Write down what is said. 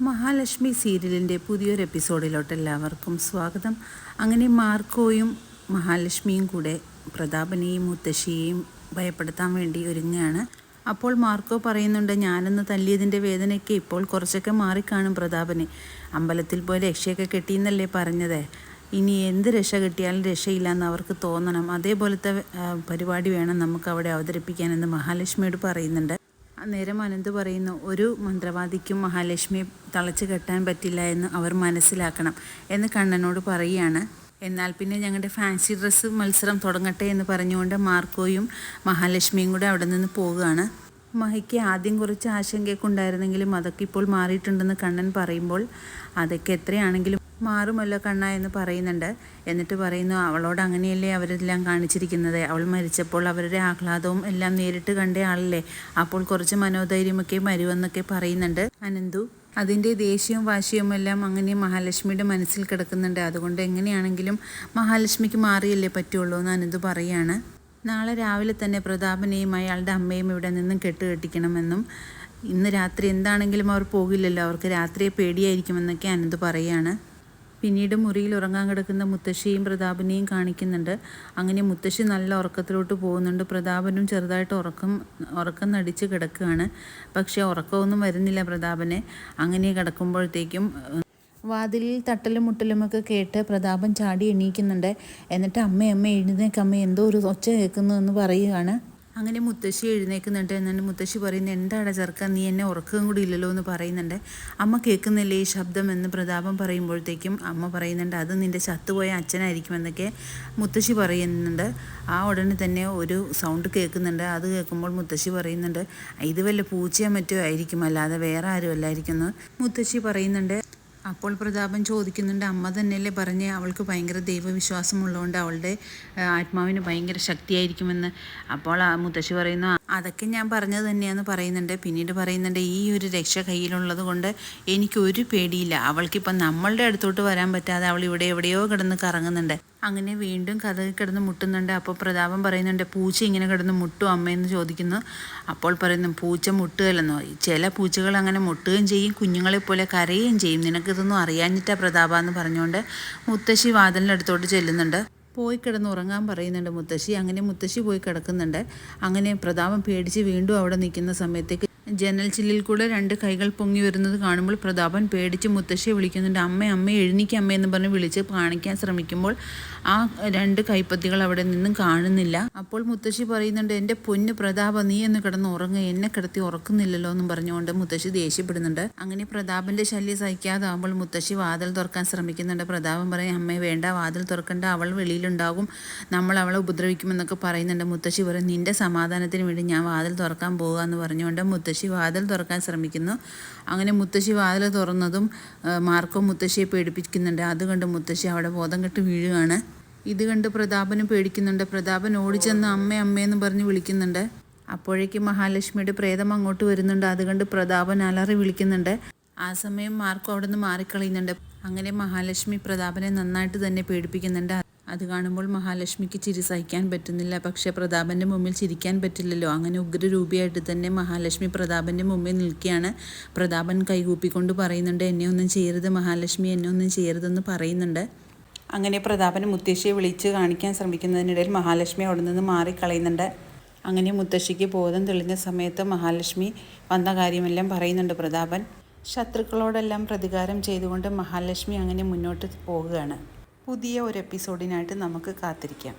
മഹാലക്ഷ്മി സീരിയലിന്റെ പുതിയൊരു എപ്പിസോഡിലോട്ട് എല്ലാവർക്കും സ്വാഗതം. അങ്ങനെ മാർക്കോയും മഹാലക്ഷ്മിയും കൂടെ പ്രതാപനെയും മുത്തശ്ശിയെയും ഭയപ്പെടുത്താൻ വേണ്ടി ഒരുങ്ങുകയാണ്. അപ്പോൾ മാർക്കോ പറയുന്നുണ്ട് ഞാനൊന്ന് തല്ലിയതിന്റെ വേദനയൊക്കെ ഇപ്പോൾ കുറച്ചൊക്കെ മാറിക്കാണും പ്രതാപന്. അമ്പലത്തിൽ പോയി രക്ഷയൊക്കെ കെട്ടിയെന്നല്ലേ പറഞ്ഞത്. ഇനി എന്ത് രക്ഷ കിട്ടിയാലും രക്ഷയില്ലെന്ന് അവർക്ക് തോന്നണം. അതേപോലത്തെ പരിപാടി വേണം നമുക്ക് അവിടെ അവതരിപ്പിക്കാനെന്ന് മഹാലക്ഷ്മിയോട് പറയുന്നുണ്ട്. അന്നേരം അനന്ത് പറയുന്നു ഒരു മന്ത്രവാദിക്കും മഹാലക്ഷ്മിയെ തളച്ച് കെട്ടാൻ പറ്റില്ല എന്ന് അവർ മനസ്സിലാക്കണം എന്ന് കണ്ണനോട് പറയുകയാണ്. എന്നാൽ പിന്നെ ഞങ്ങളുടെ ഫാൻസി ഡ്രസ്സ് മത്സരം തുടങ്ങട്ടെ എന്ന് പറഞ്ഞുകൊണ്ട് മാർക്കോയും മഹാലക്ഷ്മിയും കൂടെ അവിടെ നിന്ന് പോവുകയാണ്. മഹിക്ക് ആദ്യം കുറച്ച് ആശങ്കയൊക്കെ ഉണ്ടായിരുന്നെങ്കിലും അതൊക്കെ ഇപ്പോൾ മാറിയിട്ടുണ്ടെന്ന് കണ്ണൻ പറയുമ്പോൾ അതൊക്കെ എത്രയാണെങ്കിലും മാറുമല്ലോ കണ്ണ എന്ന് പറയുന്നുണ്ട്. എന്നിട്ട് പറയുന്നു അവളോട് അങ്ങനെയല്ലേ അവരെല്ലാം കാണിച്ചിരിക്കുന്നത്? അവൾ മരിച്ചപ്പോൾ അവരുടെ ആഹ്ലാദവും എല്ലാം നേരിട്ട് കണ്ട ആളല്ലേ? അപ്പോൾ കുറച്ച് മനോധൈര്യമൊക്കെ വരുമെന്നൊക്കെ പറയുന്നുണ്ട് അനന്തു. അതിന്റെ ദേഷ്യവും വാശിയും എല്ലാം അങ്ങനെ മഹാലക്ഷ്മിയുടെ മനസ്സിൽ കിടക്കുന്നുണ്ട്. അതുകൊണ്ട് എങ്ങനെയാണെങ്കിലും മഹാലക്ഷ്മിക്ക് മാറിയല്ലേ പറ്റുള്ളൂ എന്ന് അനന്തു പറയാണ്. നാളെ രാവിലെ തന്നെ പ്രതാപനെയും അയാളുടെ അമ്മയും ഇവിടെ നിന്നും കെട്ടുകെട്ടിക്കണമെന്നും ഇന്ന് രാത്രി എന്താണെങ്കിലും അവർ പോകില്ലല്ലോ. അവർക്ക് രാത്രിയെ പേടിയായിരിക്കുമെന്നൊക്കെ അനന്ത് പറയാണ്. പിന്നീട് മുറിയിൽ ഉറങ്ങാൻ കിടക്കുന്ന മുത്തശ്ശിയും പ്രതാപനെയും കാണിക്കുന്നുണ്ട്. അങ്ങനെ മുത്തശ്ശി നല്ല ഉറക്കത്തിലോട്ട് പോകുന്നുണ്ട്. പ്രതാപനും ചെറുതായിട്ട് ഉറക്കം ഉറക്കം നടിച്ച് കിടക്കുകയാണ്. പക്ഷേ ഉറക്കമൊന്നും വരുന്നില്ല പ്രതാപനെ. അങ്ങനെ കിടക്കുമ്പോഴത്തേക്കും വാതിലിൽ തട്ടലും മുട്ടലുമൊക്കെ കേട്ട് പ്രതാപൻ ചാടി എണീക്കുന്നുണ്ട്. എന്നിട്ട് അമ്മ അമ്മ എഴുന്നേക്ക് അമ്മ എന്തോ ഒരു ഒച്ച കേൾക്കുന്നു എന്ന് പറയുകയാണ്. അങ്ങനെ മുത്തശ്ശി എഴുന്നേക്കുന്നുണ്ട് എന്നിട്ട് മുത്തശ്ശി പറയുന്നത്. എന്താണ് ചെറുക്ക? നീ എന്നെ ഉറക്കം കൂടി ഇല്ലല്ലോ എന്ന് പറയുന്നുണ്ട്. അമ്മ കേൾക്കുന്നില്ലേ ഈ ശബ്ദം എന്ന് പ്രതാപം പറയുമ്പോഴത്തേക്കും അമ്മ പറയുന്നുണ്ട് അത് നിന്റെ ചത്തുപോയ അച്ഛനായിരിക്കുമെന്നൊക്കെ മുത്തശ്ശി പറയുന്നുണ്ട്. ആ ഉടനെ തന്നെ ഒരു സൗണ്ട് കേൾക്കുന്നുണ്ട്. അത് കേൾക്കുമ്പോൾ മുത്തശ്ശി പറയുന്നുണ്ട് ഇത് വല്ല പൂച്ചയോ മറ്റോ അല്ലാതെ വേറെ ആരും അല്ലായിരിക്കും മുത്തശ്ശി പറയുന്നുണ്ട്. അപ്പോൾ പ്രതാപൻ ചോദിക്കുന്നുണ്ട് അമ്മ തന്നെയല്ലേ പറഞ്ഞ് അവൾക്ക് ഭയങ്കര ദൈവവിശ്വാസമുള്ളതുകൊണ്ട് അവളുടെ ആത്മാവിന് ഭയങ്കര ശക്തിയായിരിക്കുമെന്ന്? അപ്പോൾ ആ മുത്തശ്ശി പറയുന്നു "ആ, അതൊക്കെ ഞാൻ പറഞ്ഞത് തന്നെയാന്ന് പറയുന്നുണ്ട്. പിന്നീട് പറയുന്നുണ്ട് ഈ ഒരു രക്ഷ കയ്യിലുള്ളത് കൊണ്ട് എനിക്കൊരു പേടിയില്ല. അവൾക്കിപ്പം നമ്മളുടെ അടുത്തോട്ട് വരാൻ പറ്റാതെ അവൾ ഇവിടെ എവിടെയോ കിടന്ന് കറങ്ങുന്നുണ്ട്. അങ്ങനെ വീണ്ടും കഥ കിടന്ന് മുട്ടുന്നുണ്ട്. അപ്പോൾ പ്രതാപൻ പറയുന്നുണ്ട് പൂച്ച ഇങ്ങനെ കിടന്ന് മുട്ടും അമ്മയെന്ന് ചോദിക്കുന്നു. അപ്പോൾ പറയുന്നു പൂച്ച മുട്ടുകയല്ലെന്നോ? ചില പൂച്ചകൾ അങ്ങനെ മുട്ടുകയും ചെയ്യും കുഞ്ഞുങ്ങളെ പോലെ കരയുകയും ചെയ്യും. നിനക്കിതൊന്നും അറിയാഞ്ഞിട്ടാ പ്രതാപ എന്ന് പറഞ്ഞുകൊണ്ട് മുത്തശ്ശി വാതിലിന്റെ അടുത്തോട്ട് ചെല്ലുന്നുണ്ട്. പോയി കിടന്ന് ഉറങ്ങാൻ പറയുന്നുണ്ട് മുത്തശ്ശി. അങ്ങനെ മുത്തശ്ശി പോയി കിടക്കുന്നുണ്ട്. അങ്ങനെ പ്രതാപം പേടിച്ച് വീണ്ടും അവിടെ നിൽക്കുന്ന സമയത്തേക്ക് ജനൽ ചില്ലിൽ കൂടെ രണ്ട് കൈകൾ പൊങ്ങി വരുന്നത് കാണുമ്പോൾ പ്രതാപൻ പേടിച്ച് മുത്തശ്ശിയെ വിളിക്കുന്നുണ്ട് അമ്മ അമ്മ എഴുന്നിക്ക് അമ്മ എന്ന് പറഞ്ഞ് വിളിച്ച് കാണിക്കാൻ ശ്രമിക്കുമ്പോൾ ആ രണ്ട് കൈപ്പത്തികൾ അവിടെ നിന്നും കാണുന്നില്ല. അപ്പോൾ മുത്തശ്ശി പറയുന്നുണ്ട് എന്റെ പൊന്ന് പ്രതാപ നീ എന്ന് കിടന്ന് ഉറങ്ങുക എന്നെ കിടത്തി ഉറക്കുന്നില്ലല്ലോ എന്നും പറഞ്ഞുകൊണ്ട് മുത്തശ്ശി ദേഷ്യപ്പെടുന്നുണ്ട്. അങ്ങനെ പ്രതാപന്റെ ശല്യം സഹിക്കാതാകുമ്പോൾ മുത്തശ്ശി വാതിൽ തുറക്കാൻ ശ്രമിക്കുന്നുണ്ട്. പ്രതാപൻ പറയും അമ്മേ വേണ്ട വാതിൽ തുറക്കണ്ട അവൾ വെളിയിലുണ്ടാകും നമ്മൾ അവളെ ഉപദ്രവിക്കുമെന്നൊക്കെ പറയുന്നുണ്ട്. മുത്തശ്ശി പറയും നിന്റെ സമാധാനത്തിന് വേണ്ടി ഞാൻ വാതിൽ തുറക്കാൻ പോകുക എന്ന് പറഞ്ഞുകൊണ്ട് മുത്തശ്ശി വാതിൽ തുറക്കാൻ ശ്രമിക്കുന്നു. അങ്ങനെ മുത്തശ്ശി വാതിൽ തുറന്നതും മാർക്കോ മുത്തശ്ശിയെ പേടിപ്പിക്കുന്നുണ്ട്. അത് കണ്ട് മുത്തശ്ശി അവിടെ ബോധം കെട്ട് വീഴുകയാണ്. ഇത് കണ്ട് പ്രതാപനും പേടിക്കുന്നുണ്ട്. പ്രതാപൻ ഓടിച്ചെന്ന് അമ്മ അമ്മയെന്ന് പറഞ്ഞ് വിളിക്കുന്നുണ്ട്. അപ്പോഴേക്കും മഹാലക്ഷ്മിയുടെ പ്രേതം അങ്ങോട്ട് വരുന്നുണ്ട്. അത് കണ്ട് പ്രതാപൻ അലറി വിളിക്കുന്നുണ്ട്. ആ സമയം മാർക്കോ അവിടെ നിന്ന് മാറിക്കളയുന്നുണ്ട്. അങ്ങനെ മഹാലക്ഷ്മി പ്രതാപനെ നന്നായിട്ട് തന്നെ പേടിപ്പിക്കുന്നുണ്ട്. അത് കാണുമ്പോൾ മഹാലക്ഷ്മിക്ക് ചിരി സഹിക്കാൻ പറ്റുന്നില്ല. പക്ഷേ പ്രതാപന്റെ മുമ്പിൽ ചിരിക്കാൻ പറ്റില്ലല്ലോ. അങ്ങനെ ഉഗ്രരൂപിയായിട്ട് തന്നെ മഹാലക്ഷ്മി പ്രതാപന്റെ മുമ്പിൽ നിൽക്കുകയാണ്. പ്രതാപൻ കൈകൂപ്പിക്കൊണ്ട് പറയുന്നുണ്ട് എന്നെ ഒന്നും ചെയ്യരുത് മഹാലക്ഷ്മി എന്നെ ഒന്നും ചെയ്യരുതെന്ന് പറയുന്നുണ്ട്. അങ്ങനെ പ്രതാപൻ മുത്തശ്ശിയെ വിളിച്ച് കാണിക്കാൻ ശ്രമിക്കുന്നതിനിടയിൽ മഹാലക്ഷ്മി അവിടെ നിന്ന് മാറിക്കളയുന്നുണ്ട്. അങ്ങനെ മുത്തശ്ശിക്ക് ബോധം തെളിഞ്ഞ സമയത്ത് മഹാലക്ഷ്മി വന്ന കാര്യമെല്ലാം പറയുന്നുണ്ട് പ്രതാപൻ. ശത്രുക്കളോടെല്ലാം പ്രതികാരം ചെയ്തുകൊണ്ട് മഹാലക്ഷ്മി അങ്ങനെ മുന്നോട്ട് പോവുകയാണ്. പുതിയ ഒരു എപ്പിസോഡിനായിട്ട് നമുക്ക് കാത്തിരിക്കാം.